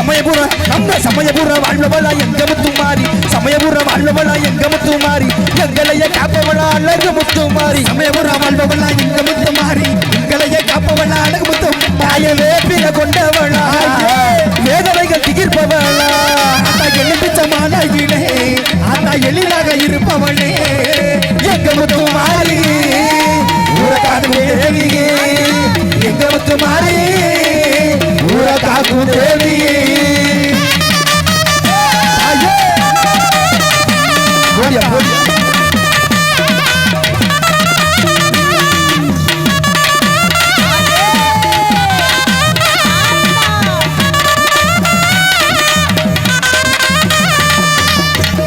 சமயபுர நம்ம சமயபுர வாழ்வவளா எங்க முத்து மாறி சமயபுர வாழ்வவளா எங்க முத்து மாறி எங்களைய காப்பவளா அழகு முத்து மாறி சமயபுர வாழ்பவளா எங்க முத்து மாறி எங்களையே காப்பவளா அழகு முத்து தாய பிற கொண்டவளா. வேதனைகள் திகிர்ப்பவளா அந்த எழுப்பிச்சமான இலே அந்த எழிலாக இருப்பவளே. எங்க முத்து மாறி தேவியே எங்க முத்து மாறி தேவியே. போடியா, போடியா.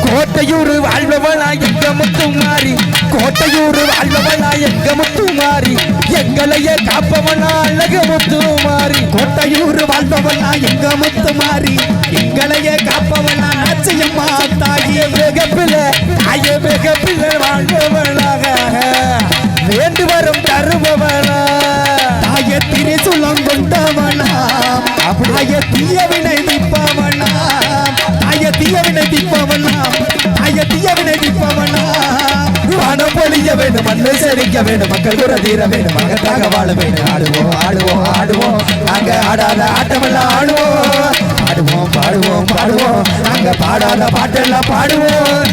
கோட்டையூர் வாழ்பவளா எங்க முத்து மாறி கோட்டையூர் வாழ்பவளா எங்க முத்து மாறி எங்களையே காப்பவனா அழகு முத்து மாறி கோட்டையூர் வாழ்பவனா எங்க முத்து மாறி எங்களையே நச்சையம்மா நாச்சியம்மா தாயி. மிகப்பில தாய பிள்ளை வாழ்பவளாக வேண்டு வரும் தருபவனா. தாய சுலம் கொண்டவனா. தாய தீயவினை திப்பவனா. தாய தீயவினை திப்பவனா. தாய தீயவினை திப்பவனா. பணம் பொழிய வேண்டும் மண்ணு செழிக்க வேண்டும் மக்கள் கூட தீர வேண்டும் மகத்தாக வாழ வேண்டும். ஆடுவோம் ஆடுவோம் ஆடுவோம். நாங்க ஆடாத ஆட்டமெல்லாம் ஆடுவோம். ஆடுவோம் பாடுவோம் பாடுவோம். நாங்க பாடாத பாட்டெல்லாம் பாடுவோம்.